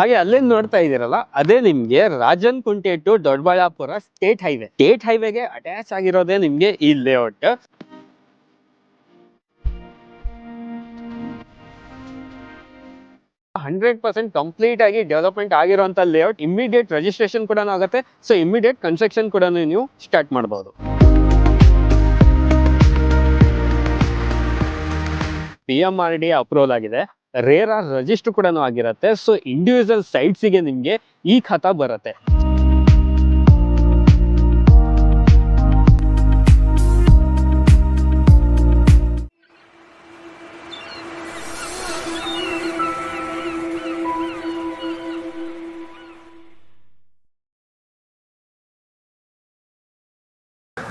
ಹಾಗೆ ಅಲ್ಲೇ ನೋಡ್ತಾ ಇದೀರಲ್ಲ ಅದೇ ನಿಮ್ಗೆ Rajanukunte to Doddaballapur state highway state ಹೈವೇಗೆ attach ಆಗಿರೋದೇ ನಿಮ್ಗೆ ಈ ಲೇಔಟ್ ಹಂಡ್ರೆಡ್ ಪರ್ಸೆಂಟ್ ಕಂಪ್ಲೀಟ್ ಆಗಿ ಡೆವಲಪ್ಮೆಂಟ್ ಆಗಿರುವಂತ ಲೇಔಟ್ ಇಮಿಡಿಯೇಟ್ ರಿಜಿಸ್ಟ್ರೇಷನ್ ಕೂಡ ಆಗುತ್ತೆ. ಸೊ ಇಮಿಡಿಯೇಟ್ ಕನ್ಸ್ಟ್ರಕ್ಷನ್ ಕೂಡ ನೀವು ಸ್ಟಾರ್ಟ್ ಮಾಡಬಹುದು P M R D approval ಆಗಿದೆ. ರೇರ್ ಆರ್ ರಿಜಿಸ್ಟರ್ ಕೂಡ ಆಗಿರುತ್ತೆ. ಸೊ ಇಂಡಿವಿಜುವಲ್ ಸೈಟ್ಸಿಗೆ ನಿಮಗೆ ಈ ಖಾತಾ ಬರುತ್ತೆ.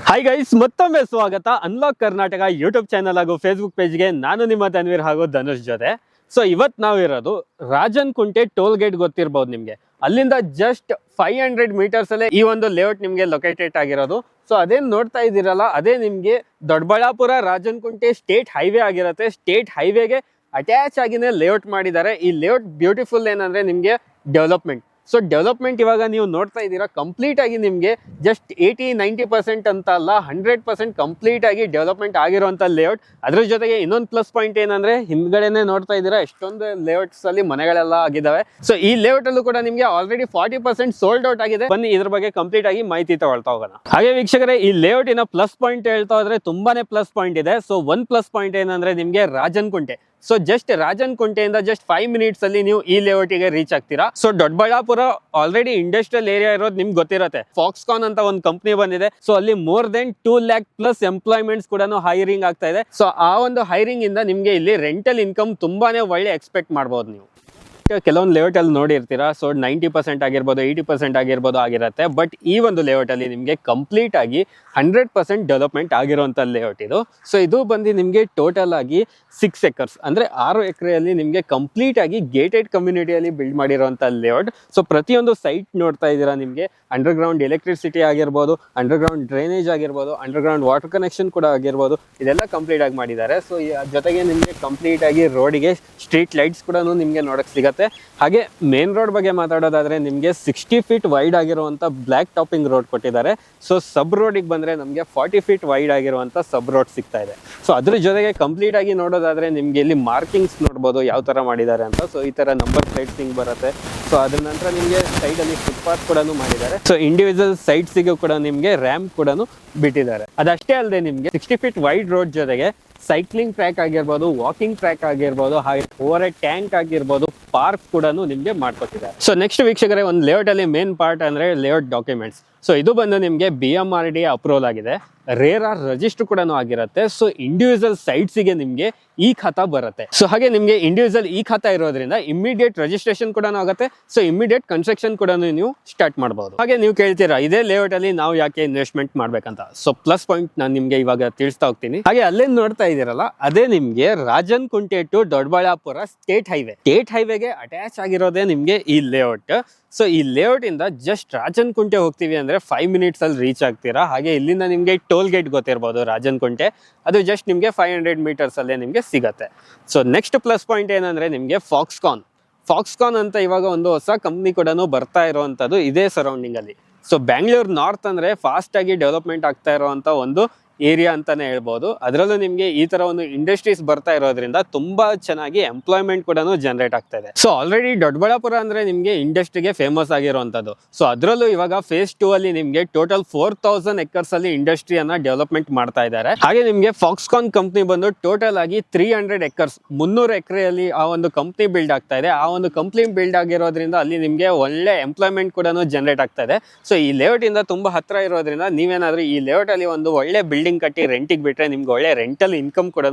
ಹಾಯ್ ಗೈಸ್ ಮತ್ತೊಮ್ಮೆ ಸ್ವಾಗತ. ಅನ್ಲಾಕ್ ಕರ್ನಾಟಕ ಯೂಟ್ಯೂಬ್ ಚಾನಲ್ ಹಾಗೂ ಫೇಸ್ಬುಕ್ ಪೇಜ್ಗೆ ನಾನು ನಿಮ್ಮ ತನ್ವೀರ್ ಹಾಗೂ ಧನುಷ್ ಜೊತೆ. ಸೊ ಇವತ್ತು ನಾವಿರೋದು ರಾಜನ್ ಕುಂಟೆ ಟೋಲ್ ಗೇಟ್ ಗೊತ್ತಿರ್ಬೋದು ನಿಮಗೆ. ಅಲ್ಲಿಂದ ಜಸ್ಟ್ ಫೈವ್ ಹಂಡ್ರೆಡ್ ಮೀಟರ್ಸ್ ಅಲ್ಲೇ ಈ ಒಂದು ಲೇಔಟ್ ನಿಮಗೆ ಲೊಕೇಟೆಡ್ ಆಗಿರೋದು. ಸೊ ಅದೇನ್ ನೋಡ್ತಾ ಇದ್ದೀರಲ್ಲ, ಅದೇ ನಿಮಗೆ ದೊಡ್ಡಬಳ್ಳಾಪುರ ರಾಜನ್ ಕುಂಟೆ ಸ್ಟೇಟ್ ಹೈವೇ ಆಗಿರುತ್ತೆ. ಸ್ಟೇಟ್ ಹೈವೇಗೆ ಅಟ್ಯಾಚ್ ಆಗಿನೇ ಲೇಔಟ್ ಮಾಡಿದ್ದಾರೆ. ಈ ಲೇಔಟ್ ಬ್ಯೂಟಿಫುಲ್ ಏನಂದ್ರೆ ನಿಮಗೆ ಡೆವಲಪ್ಮೆಂಟ್ ಸೊ ಡೆವಲಪ್ಮೆಂಟ್ ಇವಾಗ ನೀವು ನೋಡ್ತಾ ಇದ್ದೀರಾ ಕಂಪ್ಲೀಟ್ ಆಗಿ ನಿಮಗೆ ಜಸ್ಟ್ ಏಯ್ಟಿ ನೈಂಟಿ ಪರ್ಸೆಂಟ್ ಅಂತ ಅಲ್ಲ ಹಂಡ್ರೆಡ್ ಪರ್ಸೆಂಟ್ ಕಂಪ್ಲೀಟ್ ಆಗಿ ಡೆವಲಪ್ಮೆಂಟ್ ಆಗಿರುವಂಥ ಲೇಔಟ್ ಅದ್ರ ಜೊತೆಗೆ ಇನ್ನೊಂದು ಪ್ಲಸ್ ಪಾಯಿಂಟ್ ಏನಂದ್ರೆ, ಹಿಂದ್ಗಡೆನೆ ನೋಡ್ತಾ ಇದ್ದೀರಾ, ಎಷ್ಟೊಂದು ಲೇಔಟ್ಸ್ ಅಲ್ಲಿ ಮನೆಗಳೆಲ್ಲ ಆಗಿದ್ದಾವೆ ಸೊ ಈ ಲೇಔಟ್ ಅಲ್ಲೂ ಕೂಡ ನಿಮಗೆ already forty percent sold out ಆಗಿದೆ. ಬನ್ನಿ, ಇದ್ರ ಬಗ್ಗೆ ಕಂಪ್ಲೀಟ್ ಆಗಿ ಮಾಹಿತಿ ತಗೊಳ್ತಾ ಹೋಗೋಣ. ಹಾಗೆ ವೀಕ್ಷಕರೇ, ಈ ಲೇಔಟ್ ಇನ ಪ್ಲಸ್ ಪಾಯಿಂಟ್ ಹೇಳ್ತಾ ಹೋದ್ರೆ ತುಂಬಾನೇ ಪ್ಲಸ್ ಪಾಯಿಂಟ್ ಇದೆ. ಸೊ ಒನ್ ಪ್ಲಸ್ ಪಾಯಿಂಟ್ ಏನಂದ್ರೆ ನಿಮಗೆ ರಾಜನ್ ಕುಂಟೆ. ಸೊ ಜಸ್ಟ್ ರಾಜನ್ ಕುಂಟೆಯಿಂದ ಜಸ್ಟ್ ಫೈವ್ ಮಿನಿಟ್ಸ್ ಅಲ್ಲಿ ನೀವು ಈ ಲೇಔಟಿಗೆ ರೀಚ್ ಆಗ್ತೀರಾ. So Doddaballapur already industrial area ಇರೋದು ನಿಮ್ಗೆ ಗೊತ್ತಿರುತ್ತೆ. ಫಾಕ್ಸ್ಕಾನ್ ಅಂತ ಒಂದು ಕಂಪ್ನಿ ಬಂದಿದೆ. ಸೊ ಅಲ್ಲಿ more than two lakh plus employments ಕೂಡ ಹೈರಿಂಗ್ ಆಗ್ತಾ ಇದೆ. ಸೊ ಆ ಒಂದು ಹೈರಿಂಗ್ ಇಂದ ನಿಮ್ಗೆ ಇಲ್ಲಿ ರೆಂಟಲ್ ಇನ್ಕಮ್ ತುಂಬಾನೇ ಒಳ್ಳೆ ಎಕ್ಸ್ಪೆಕ್ಟ್ ಮಾಡಬಹುದು ನೀವು. ಕೆಲವೊಂದು ಲೇಔಟ್ ಅಲ್ಲಿ ನೋಡಿರ್ತೀರಾ ಸೊ ನೈಂಟಿ ಪರ್ಸೆಂಟ್ ಆಗಿರ್ಬೋದು ಏಯ್ಟಿ ಪರ್ಸೆಂಟ್ ಆಗಿರ್ಬೋದು ಆಗಿರುತ್ತೆ. ಬಟ್ ಈ ಒಂದು ಲೇಔಟ್ ಅಲ್ಲಿ ನಿಮಗೆ ಕಂಪ್ಲೀಟ್ ಆಗಿ ಹಂಡ್ರೆಡ್ ಪರ್ಸೆಂಟ್ ಡೆವಲಪ್ಮೆಂಟ್ ಆಗಿರುವಂಥ ಲೇಔಟ್ ಇದು. ಸೊ ಇದು ಬಂದು ನಿಮಗೆ ಟೋಟಲ್ ಆಗಿ ಸಿಕ್ಸ್ ಎಕರ್ಸ್ ಅಂದ್ರೆ ಆರು ಎಕರೆಯಲ್ಲಿ ನಿಮಗೆ ಕಂಪ್ಲೀಟ್ ಆಗಿ ಗೇಟೆಡ್ ಕಮ್ಯುನಿಟಿಯಲ್ಲಿ ಬಿಲ್ಡ್ ಮಾಡಿರುವಂಥ ಲೇಔಟ್ ಸೊ ಪ್ರತಿಯೊಂದು ಸೈಟ್ ನೋಡ್ತಾ ಇದ್ದೀರಾ ನಿಮಗೆ ಅಂಡರ್ ಗ್ರೌಂಡ್ ಎಲೆಕ್ಟ್ರಿಸಿಟಿ ಆಗಿರ್ಬೋದು ಅಂಡರ್ ಗ್ರೌಂಡ್ ಡ್ರೈನೇಜ್ ಆಗಿರ್ಬೋದು ಅಂಡರ್ ಗ್ರೌಂಡ್ ವಾಟರ್ ಕನೆಕ್ಷನ್ ಕೂಡ ಆಗಿರ್ಬೋದು, ಇದೆಲ್ಲ ಕಂಪ್ಲೀಟ್ ಆಗಿ ಮಾಡಿದ್ದಾರೆ. ಸೊ ಜೊತೆಗೆ ನಿಮಗೆ ಕಂಪ್ಲೀಟ್ ಆಗಿ ರೋಡಿಗೆ ಸ್ಟ್ರೀಟ್ ಲೈಟ್ಸ್ ಕೂಡ ನಿಮಗೆ ನೋಡಕ್ ಸಿಗತ್ತೆ. ಹಾಗೆ ಮೇನ್ ರೋಡ್ ಬಗ್ಗೆ ಮಾತಾಡೋದಾದ್ರೆ ನಿಮಗೆ ಸಿಕ್ಸ್ಟಿ ಫೀಟ್ ವೈಡ್ ಆಗಿರುವಂತ ಬ್ಲಾಕ್ ಟಾಪಿಂಗ್ ರೋಡ್ ಕೊಟ್ಟಿದ್ದಾರೆ. ಸೊ ಸಬ್ ರೋಡಿಗೆ ಬಂದ್ರೆ ನಮಗೆ ಫಾರ್ಟಿ ಫೀಟ್ ವೈಡ್ ಆಗಿರುವಂತ ಸಬ್ ರೋಡ್ ಸಿಗ್ತಾ ಇದೆ. ಸೊ ಅದ್ರ ಜೊತೆಗೆ ಕಂಪ್ಲೀಟ್ ಆಗಿ ನೋಡೋದಾದ್ರೆ ನಿಮ್ಗೆ ಇಲ್ಲಿ ಮಾರ್ಕಿಂಗ್ಸ್ ನೋಡ್ಬೋದು ಯಾವ ತರ ಮಾಡಿದ್ದಾರೆ ಅಂತ. ಸೊ ಈ ತರ ನಂಬರ್ ಸಿಂಗ್ ಬರುತ್ತೆ. ಸೊ ಅದ್ರ ನಂತರ ನಿಮಗೆ ಸೈಡ್ ಅಲ್ಲಿ ಫುಟ್ಪಾತ್ ಕೂಡ ಮಾಡಿದ್ದಾರೆ. ಸೊ ಇಂಡಿವಿಜುವಲ್ ಸೈಟ್ಸಿಗೂ ಕೂಡ ನಿಮಗೆ ರ್ಯಾಂಪ್ ಕೂಡ ಬಿಟ್ಟಿದ್ದಾರೆ. ಅದಷ್ಟೇ ಅಲ್ಲದೆ ನಿಮಗೆ ಸಿಕ್ಸ್ಟಿ ಫೀಟ್ ವೈಡ್ ರೋಡ್ ಜೊತೆಗೆ ಸೈಕ್ಲಿಂಗ್ ಟ್ರ್ಯಾಕ್ ಆಗಿರ್ಬೋದು ವಾಕಿಂಗ್ ಟ್ರ್ಯಾಕ್ ಆಗಿರ್ಬೋದು, ಹಾಗೆ ಓವರ್ ಟ್ಯಾಂಕ್ ಆಗಿರ್ಬೋದು ಪಾರ್ಕ್ ಕೂಡ ನಿಮ್ಗೆ ಮಾಡ್ಕೊತಿದ್ದಾರೆ ಸೊ ನೆಕ್ಸ್ಟ್ ವೀಕ್ಷಕರೇ, ಒಂದು ಲೇಔಟ್ ಅಲ್ಲಿ ಮೇನ್ ಪಾರ್ಟ್ ಅಂದ್ರೆ ಲೇಔಟ್ ಡಾಕ್ಯುಮೆಂಟ್ಸ್ ಸೊ ಇದು ಬಂದು ನಿಮಗೆ B M R D approval ಆಗಿದೆ. ರೇರ್ ಆರ್ ರಿಜಿಸ್ಟರ್ ಕೂಡ ಆಗಿರುತ್ತೆ. ಸೊ ಇಂಡಿವಿಜುವಲ್ ಸೈಟ್ಸಿಗೆ ನಿಮಗೆ ಈ ಖಾತಾ ಬರುತ್ತೆ. ಸೊ ಹಾಗೆ ನಿಮಗೆ ಇಂಡಿವಿಜುವಲ್ ಈ ಖಾತಾ ಇರೋದ್ರಿಂದ ಇಮಿಡಿಯೇಟ್ ರಿಜಿಸ್ಟ್ರೇಷನ್ ಕೂಡ ಆಗುತ್ತೆ. ಸೊ ಇಮಿಡಿಯೇಟ್ ಕನ್ಸ್ಟ್ರಕ್ಷನ್ ಕೂಡ ನೀವು ಸ್ಟಾರ್ಟ್ ಮಾಡಬಹುದು ಹಾಗೆ ನೀವು ಕೇಳ್ತೀರಾ, ಇದೇ ಲೇಔಟ್ ಅಲ್ಲಿ ನಾವು ಯಾಕೆ ಇನ್ವೆಸ್ಟ್ಮೆಂಟ್ ಮಾಡ್ಬೇಕಂತ? ಸೊ ಪ್ಲಸ್ ಪಾಯಿಂಟ್ ನಾನು ನಿಮ್ಗೆ ಇವಾಗ ತಿಳಿಸ್ತಾ ಹೋಗ್ತೀನಿ. ಹಾಗೆ ಅಲ್ಲೇ ನೋಡ್ತಾ ಇದ್ದೀರಲ್ಲ ಅದೇ ನಿಮ್ಗೆ Rajanukunte to Doddaballapur state highway state ಹೈವೇಗೆ attach ಆಗಿರೋದೇ ನಿಮಗೆ ಈ ಲೇಔಟ್ ಸೊ ಈ ಲೇಔಟ್ ಇಂದ ಜಸ್ಟ್ ರಾಜನ್ ಕುಂಟೆ ಹೋಗ್ತೀವಿ ಅಂದ್ರೆ ಫೈವ್ ಮಿನಿಟ್ಸ್ ಅಲ್ಲಿ ರೀಚ್ ಆಗ್ತೀರಾ? ಹಾಗೆ ಇಲ್ಲಿಂದ ನಿಮಗೆ ಟೋಲ್ ಗೇಟ್ ಗೊತ್ತಿರ್ಬೋದು ರಾಜನ್ ಕುಂಟೆ. ಅದು ಜಸ್ಟ್ ನಿಮಗೆ ಫೈವ್ ಹಂಡ್ರೆಡ್ ಮೀಟರ್ಸ್ ಅಲ್ಲೇ ನಿಮಗೆ ಸಿಗತ್ತೆ. ಸೊ ನೆಕ್ಸ್ಟ್ ಪ್ಲಸ್ ಪಾಯಿಂಟ್ ಏನಂದ್ರೆ ನಿಮಗೆ ಫಾಕ್ಸ್ಕಾನ್ ಫಾಕ್ಸ್ಕಾನ್ ಅಂತ ಇವಾಗ ಒಂದು ಹೊಸ ಕಂಪ್ನಿ ಕೂಡ ಬರ್ತಾ ಇರುವಂತದ್ದು ಇದೇ ಸರೌಂಡಿಂಗ್ ಅಲ್ಲಿ. ಸೊ ಬ್ಯಾಂಗ್ಳೂರ್ ನಾರ್ತ್ ಅಂದ್ರೆ ಫಾಸ್ಟ್ ಆಗಿ ಡೆವಲಪ್ಮೆಂಟ್ ಆಗ್ತಾ ಇರುವಂತ ಒಂದು ಏರಿಯಾ ಅಂತಾನೆ ಹೇಳ್ಬೋದು. ಅದರಲ್ಲೂ ನಿಮಗೆ ಈ ತರ ಒಂದು ಇಂಡಸ್ಟ್ರೀಸ್ ಬರ್ತಾ ಇರೋದ್ರಿಂದ ತುಂಬಾ ಚೆನ್ನಾಗಿ ಎಂಪ್ಲಾಯ್ಮೆಂಟ್ ಕೂಡ ಜನರೇಟ್ ಆಗ್ತಾ ಇದೆ. ಸೊ ಆಲ್ರೆಡಿ ದೊಡ್ಡಬಳ್ಳಾಪುರ ಅಂದ್ರೆ ನಿಮಗೆ ಇಂಡಸ್ಟ್ರಿಗೆ ಫೇಮಸ್ ಆಗಿರುವಂತದ್ದು ಸೊ ಅದರಲ್ಲೂ ಇವಾಗ ಫೇಸ್ ಟೂ ಅಲ್ಲಿ ನಿಮಗೆ ಟೋಟಲ್ ಫೋರ್ ತೌಸಂಡ್ ಎಕರ್ಸ್ ಅಲ್ಲಿ ಇಂಡಸ್ಟ್ರಿಯನ್ನ ಡೆವಲಪ್ಮೆಂಟ್ ಮಾಡ್ತಾ ಇದ್ದಾರೆ. ಹಾಗೆ ನಿಮಗೆ ಫಾಕ್ಸ್ಕಾನ್ ಕಂಪ್ನಿ ಬಂದು ಟೋಟಲ್ ಆಗಿ ತ್ರೀ ಹಂಡ್ರೆಡ್ ಎಕರ್ಸ್ ಮುನ್ನೂರು ಎಕರೆಯಲ್ಲಿ ಆ ಒಂದು ಕಂಪ್ನಿ ಬಿಲ್ಡ್ ಆಗ್ತಾ ಇದೆ. ಆ ಒಂದು ಕಂಪ್ನಿ ಬಿಲ್ಡ್ ಆಗಿರೋದ್ರಿಂದ ಅಲ್ಲಿ ನಿಮಗೆ ಒಳ್ಳೆ ಎಂಪ್ಲಾಯ್ಮೆಂಟ್ ಕೂಡ ಜನರೇಟ್ ಆಗ್ತಾ ಇದೆ. ಸೊ ಈ ಲೇಔಟ್ ಇಂದ ತುಂಬಾ ಹತ್ರ ಇರೋದ್ರಿಂದ ನೀವೇನಾದ್ರೂ ಈ ಲೇಔಟ್ ಅಲ್ಲಿ ಒಂದು ಒಳ್ಳೆ ಬಿಲ್ಡಿಂಗ್ ಕಟ್ಟಿ ರೆಂಟಿಗೆ ಬಿಟ್ರೆ ನಿಮ್ಗೆ ಒಳ್ಳೆ ರೆಂಟಲ್ ಇನ್ಕಮ್ ಕೂಡ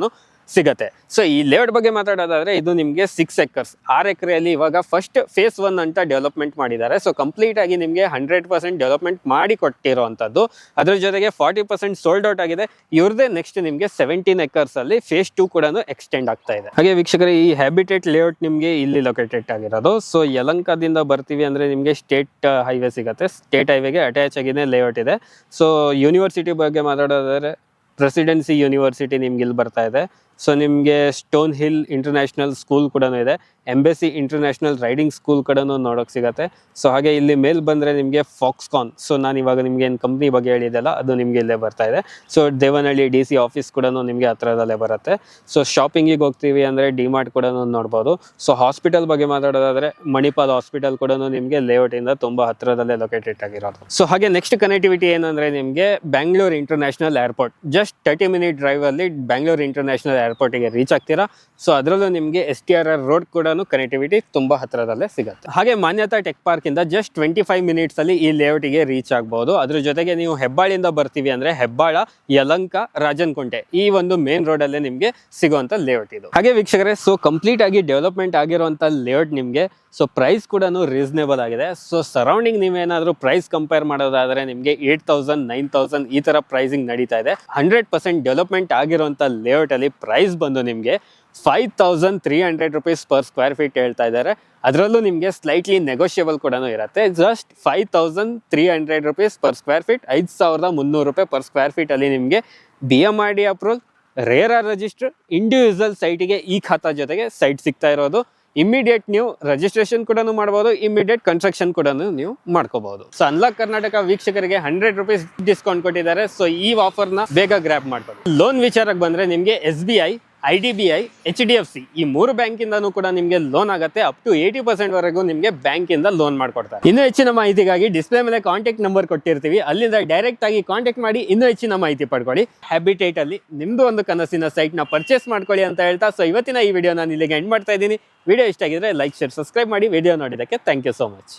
ಸಿಗತ್ತೆ. ಸೊ ಈ ಲೇಔಟ್ ಬಗ್ಗೆ ಮಾತಾಡೋದಾದ್ರೆ ಇದು ನಿಮಗೆ ಸಿಕ್ಸ್ ಎಕರ್ಸ್ ಆರು ಎಕರೆಯಲ್ಲಿ ಇವಾಗ ಫಸ್ಟ್ ಫೇಸ್ ಒನ್ ಅಂತ ಡೆವಲಪ್ಮೆಂಟ್ ಮಾಡಿದ್ದಾರೆ. ಸೊ ಕಂಪ್ಲೀಟ್ ಆಗಿ ನಿಮಗೆ ಹಂಡ್ರೆಡ್ ಪರ್ಸೆಂಟ್ ಡೆವಲಪ್ಮೆಂಟ್ ಮಾಡಿ ಕೊಟ್ಟಿರುವಂಥದ್ದು ಅದ್ರ ಜೊತೆಗೆ ಫಾರ್ಟಿ ಪರ್ಸೆಂಟ್ ಸೋಲ್ಡ್ ಔಟ್ ಆಗಿದೆ. ಇವ್ರದೇ ನೆಕ್ಸ್ಟ್ ನಿಮಗೆ ಸೆವೆಂಟೀನ್ ಎಕರ್ಸ್ ಅಲ್ಲಿ ಫೇಸ್ ಟೂ ಕೂಡ ಎಕ್ಸ್ಟೆಂಡ್ ಆಗ್ತಾ ಇದೆ. ಹಾಗೆ ವೀಕ್ಷಕರೇ, ಈ ಹ್ಯಾಬಿಟೇಟ್ ಲೇಔಟ್ ನಿಮಗೆ ಇಲ್ಲಿ ಲೊಕೇಟೆಡ್ ಆಗಿರೋದು. ಸೊ ಯಲಂಕದಿಂದ ಬರ್ತೀವಿ ಅಂದ್ರೆ ನಿಮಗೆ ಸ್ಟೇಟ್ ಹೈವೇ ಸಿಗುತ್ತೆ. ಸ್ಟೇಟ್ ಹೈವೇಗೆ ಅಟ್ಯಾಚ್ ಆಗಿನೇ ಲೇಔಟ್ ಇದೆ. ಸೊ ಯೂನಿವರ್ಸಿಟಿ ಬಗ್ಗೆ ಮಾತಾಡೋದಾದ್ರೆ ಪ್ರೆಸಿಡೆನ್ಸಿ ಯೂನಿವರ್ಸಿಟಿ ನಿಮ್ಗೆ ಇಲ್ಲಿ ಬರ್ತಾ ಇದೆ. ಸೊ ನಿಮಗೆ ಸ್ಟೋನ್ ಹಿಲ್ ಇಂಟರ್ನ್ಯಾಷನಲ್ ಸ್ಕೂಲ್ ಕೂಡ ಇದೆ. ಎಂಬೆಸಿ ಇಂಟರ್ನ್ಯಾಷನಲ್ ರೈಡಿಂಗ್ ಸ್ಕೂಲ್ ಕೂಡ ನೋಡೋಕೆ ಸಿಗುತ್ತೆ. ಸೊ ಹಾಗೆ ಇಲ್ಲಿ ಮೇಲ್ ಬಂದರೆ ನಿಮಗೆ ಫಾಕ್ಸ್ಕಾನ್ ಸೊ ನಾನು ಇವಾಗ ನಿಮಗೆ ಏನು ಕಂಪ್ನಿ ಬಗ್ಗೆ ಹೇಳಿದೆಲ್ಲ ಅದು ನಿಮಗೆ ಇಲ್ಲೇ ಬರ್ತಾ ಇದೆ. So Devanahalli D C office ಕೂಡ ನಿಮಗೆ ಹತ್ರದಲ್ಲೇ ಬರುತ್ತೆ. ಸೊ ಶಾಪಿಂಗಿಗೆ ಹೋಗ್ತೀವಿ ಅಂದರೆ ಡಿಮಾರ್ಟ್ ಕೂಡ ನೋಡ್ಬೋದು. ಸೊ ಹಾಸ್ಪಿಟಲ್ ಬಗ್ಗೆ ಮಾತಾಡೋದಾದ್ರೆ ಮಣಿಪಾಲ್ ಹಾಸ್ಪಿಟಲ್ ಕೂಡ ನಿಮಗೆ ಲೇಔಟಿಂದ ತುಂಬ ಹತ್ರದಲ್ಲೇ ಲೊಕೇಟೆಡ್ ಆಗಿರೋದು. ಸೊ ಹಾಗೆ ನೆಕ್ಸ್ಟ್ ಕನೆಕ್ಟಿವಿಟಿ ಏನಂದ್ರೆ ನಿಮಗೆ Bangalore international airport just thirty minute ಡ್ರೈವಲ್ಲಿ Bangalore international ಏರ್ಪೋರ್ಟಿಗೆ ರೀಚ್ ಆಗ್ತೀರಾ? ಸೊ ಅದರಲ್ಲೂ ನಿಮಗೆ S T R R road ಕೂಡ ಕನೆಕ್ಟಿವಿಟಿ ತುಂಬಾ ಹತ್ರದಲ್ಲೇ ಸಿಗುತ್ತೆ. ಹಾಗೆ ಮಾನ್ಯತಾ ಟೆಕ್ ಪಾರ್ಕಿಂದ ಜಸ್ಟ್ ಟ್ವೆಂಟಿ ಫೈವ್ ಮಿನಿಟ್ಸ್ ಅಲ್ಲಿ ಈ ಲೇಔಟಿಗೆ ರೀಚ್ ಆಗ್ಬೋದು. ಅದ್ರ ಜೊತೆಗೆ ನೀವು ಹೆಬ್ಬಾಳಿಂದ ಬರ್ತೀವಿ ಅಂದ್ರೆ ಹೆಬ್ಬಾಳ, ಯಲಂಕ, ರಾಜನ್ಕುಂಟೆ ಈ ಒಂದು ಮೇನ್ ರೋಡ್ ಅಲ್ಲೇ ನಿಮ್ಗೆ ಸಿಗುವಂತ ಲೇಔಟ್ ಇದು. ಹಾಗೆ ವೀಕ್ಷಕರೇ ಸೊ ಕಂಪ್ಲೀಟ್ ಆಗಿ ಡೆವಲಪ್ಮೆಂಟ್ ಆಗಿರುವಂತ ಲೇಔಟ್ ನಿಮ್ಗೆ ಸೊ ಪ್ರೈಸ್ ಕೂಡ ರೀಸನೇಬಲ್ ಆಗಿದೆ. ಸೊ ಸರೌಂಡಿಂಗ್ ನೀವೇನಾದ್ರೂ ಪ್ರೈಸ್ ಕಂಪೇರ್ ಮಾಡೋದಾದ್ರೆ ನಿಮಗೆ ಏಟ್ ತೌಸಂಡ್ ನೈನ್ ತೌಸಂಡ್ ಈ ತರ ಪ್ರೈಸಿಂಗ್ ನಡೀತಾ ಇದೆ. ಹಂಡ್ರೆಡ್ ಪರ್ಸೆಂಟ್ ಡೆವಲಪ್ಮೆಂಟ್ ಆಗಿರುವಂತ ಲೇಔಟ್ ಅಲ್ಲಿ ಪ್ರೈಸ್ ಬಂದು ನಿಮಗೆ five thousand three hundred rupees per square feet ಹೇಳ್ತಾ ಇದ್ದಾರೆ. ಅದರಲ್ಲೂ ನಿಮಗೆ ಸ್ಲೈಟ್ಲಿ ನೆಗೋಷಿಯಬಲ್ ಕೂಡ ಇರುತ್ತೆ. Just five thousand three hundred rupees per square feet ಐದು ಸಾವಿರದ ಮುನ್ನೂರು ರೂಪಾಯಿ ಪರ್ ಸ್ಕ್ವೇರ್ ಫೀಟ್ ಅಲ್ಲಿ ನಿಮಗೆ B M R D approval RERA or register individual ಸೈಟಿಗೆ ಈ ಖಾತಾ ಜೊತೆಗೆ ಸೈಟ್ ಸಿಗ್ತಾ ಇರೋದು. ಇಮಿಡಿಯೇಟ್ ನೀವು ರಿಜಿಸ್ಟ್ರೇಷನ್ ಕೂಡ ಮಾಡಬಹುದು ಇಮಿಡಿಯೇಟ್ ಕನ್ಸ್ಟ್ರಕ್ಷನ್ ಕೂಡ ನೀವು ಮಾಡ್ಕೋಬಹುದು. ಸೊ ಅನ್ಲಾಕ್ ಕರ್ನಾಟಕ ವೀಕ್ಷಕರಿಗೆ ಹಂಡ್ರೆಡ್ ರುಪೀಸ್ ಡಿಸ್ಕೌಂಟ್ ಕೊಟ್ಟಿದ್ದಾರೆ. ಸೊ ಈ ಆಫರ್ನ ಬೇಗ ಗ್ರ್ಯಾಪ್ ಮಾಡ್ಕೊಳ್ಳಿ. ಲೋನ್ ವಿಚಾರಕ್ಕೆ ಬಂದ್ರೆ ನಿಮಗೆ S I D B I, H D F C ಈ ಮೂರು ಬ್ಯಾಂಕಿಂದನೂ ಕೂಡ ನಿಮಗೆ ಲೋನ್ ಆಗುತ್ತೆ. ಅಪ್ ಟು ಏಯ್ಟಿ ಪರ್ಸೆಂಟ್ ವರೆಗೂ ನಿಮಗೆ ಬ್ಯಾಂಕ್ ಇಂದ ಲೋನ್ ಮಾಡಿಕೊಡ್ತಾರೆ. ಇನ್ನೂ ಹೆಚ್ಚಿನ ಮಾಹಿತಿಗಾಗಿ ಡಿಸ್ಪ್ಲೇ ಮೇಲೆ ಕಾಂಟ್ಯಾಕ್ಟ್ ನಂಬರ್ ಕೊಟ್ಟಿರ್ತೀವಿ. ಅಲ್ಲಿಂದ ಡೈರೆಕ್ಟ್ ಆಗಿ ಕಾಂಟ್ಯಾಕ್ಟ್ ಮಾಡಿ ಇನ್ನೂ ಹೆಚ್ಚಿನ ಮಾಹಿತಿ ಪಡ್ಕೊಳ್ಳಿ. ಹ್ಯಾಬಿಟೇಟ್ ಅಲ್ಲಿ ನಿಮ್ದು ಒಂದು ಕನಸಿನ ಸೈಟ್ನ ಪರ್ಚೇಸ್ ಮಾಡ್ಕೊಳ್ಳಿ ಅಂತ ಹೇಳ್ತಾ. ಸೊ ಇವತ್ತಿನ ಈ ವಿಡಿಯೋ ನಾನು ಇಲ್ಲಿಗೆ ಎಂಡ್ ಮಾಡ್ತಾ ಇದ್ದೀನಿ. ವಿಡಿಯೋ ಇಷ್ಟ ಆಗಿದ್ರೆ ಲೈಕ್ ಶೇರ್ ಸಬ್ಸ್ಕ್ರೈಬ್ ಮಾಡಿ. ವಿಡಿಯೋ ನೋಡಿದ್ದಕ್ಕೆ ಥ್ಯಾಂಕ್ ಯು ಸೋ ಮಚ್